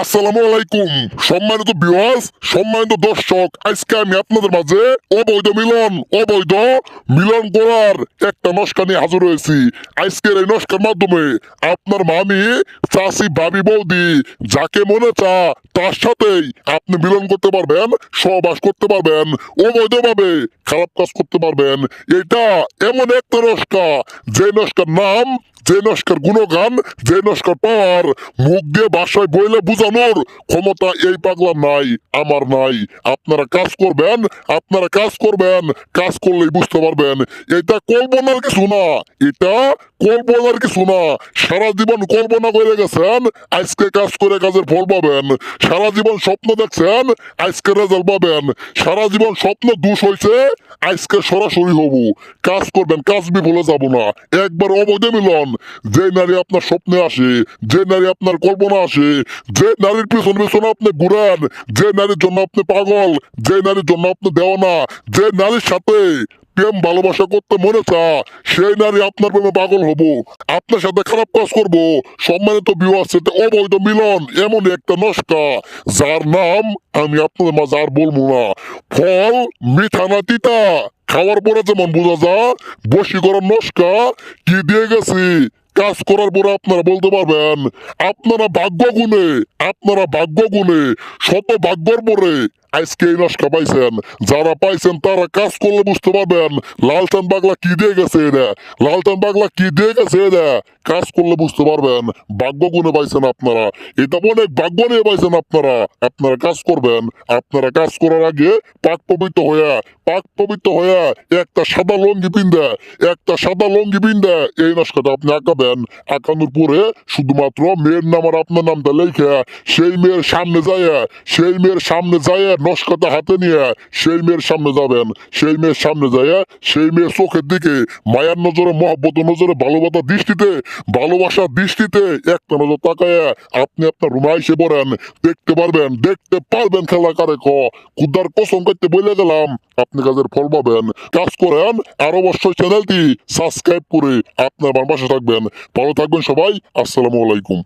আসসালামু আলাইকুম। সম্মানিত বিওয়াস সম্মানিত দর্শক, আজকে আমি আপনাদের মাঝে অবৈধ মিলন অবৈধ মিলন করার একটা নস্কা নিয়ে হাজির হয়েছি। আজকের এই নস্কার মাধ্যমে আপনার মামি চাষি ভাবি, বৌদি, যাকে মনে চা তার সাথেই আপনি মিলন করতে পারবেন, সহবাস করতে পারবেন, অবৈধভাবে খারাপ কাজ করতে পারবেন। এটা এমন একটা নস্কা, যে নস্কার নাম যে নস্কর গুণগান, যে নস্কর পাওয়ার, মুখ দিয়ে বাসায় বইলে বুঝানোর ক্ষমতা এই পাগলা নাই, আমার নাই। আপনারা কাজ করবেন, আপনারা কাজ করবেন, কাজ করলেই বুঝতে পারবেন। এটা কল্পনার কিছু না, এটা কল্পনার কিছু না। সারা জীবন কল্পনা করে গেছেন, আজকে কাজ করে কাজের ফল পাবেন। সারা জীবন স্বপ্ন দেখছেন, আজকে রেজাল্ট পাবেন। সারা জীবন স্বপ্ন দুষ হয়েছে আজকে সরাসরি হব। কাজ করবেন, কাজ বিফলে যাব না। একবার অবৈধ মিলন যে নারী আপনার স্বপ্নে আসে, যে নারী আপনার কল্পনা আসে, যে নারীর পিছন পিছনে আপনি ঘুরেন, যে নারীর জন্য আপনি পাগল, যে নারীর জন্য আপনি দেওয়ানা, যে নারীর সাথে প্রেম ভালোবাসা করতে মনে চা সেই নারী আপনার প্রেমে পাগল হব। আপনার সাথে খারাপ কাজ করব, সম্মানিত বিবাহ সাথে অবৈধ মিলন এমন একটা নস্কা। যার নাম আমি আপনাদের মাঝে আর বলব না। ফল মিঠা না তিতা। খাওয়ার পরে যেমন বোঝা যা গরম নস্কা কি দিয়ে গেছি? কাজ করার পরে আপনারা বলতে পারবেন, আপনারা ভাগ্য গুনে আপনারা ভাগ্য গুনে শত ভাগ্যর পরে আজকে এই নস্কা পাইছেন। যারা পাইছেন তারা কাজ করলে বুঝতে পারবেন লালটান বাগলা কি দিয়ে গেছে এটা লালটান বাগলা কি দিয়ে গেছে এটা কাজ করলে বুঝতে পারবেন, ভাগ্য গুণে পাইছেন আপনারা। এটা অনেক ভাগ্য নিয়ে পাইছেন আপনারা। আপনারা কাজ করবেন, আপনারা কাজ করার আগে পাক পবিত্র হয়ে পাক পবিত্র হয়ে একটা সাদা লঙ্গি পিন্দে একটা সাদা লঙ্গি পিন্দে এই নস্কাটা আপনি আঁকাবেন। আঁকানোর পরে শুধুমাত্র মেয়ের নাম আর আপনার নামটা লেখে, সেই মেয়ের সামনে যায় সেই মেয়ের সামনে যায় নস্কাটা হাতে নিয়ে সেই মেয়ের সামনে যাবেন সেই মেয়ের সামনে যায় সেই মেয়ের চোখের দিকে মায়ার নজরে মহব্বত নজরে ভালোবাসা দৃষ্টিতে ভালোবাসার দৃষ্টিতে একটা নজর তাকায় আপনি আপনার রুমে এসে পড়েন দেখতে পারবেন দেখতে পারবেন খেলা কারে ক কুদার কসম করতে বলে গেলাম আপনি কাজের ফল পাবেন কাজ করেন আর অবশ্যই চ্যানেলটি সাবস্ক্রাইব করে আপনার আমার থাকবেন ভালো থাকবেন সবাই আসসালামু আলাইকুম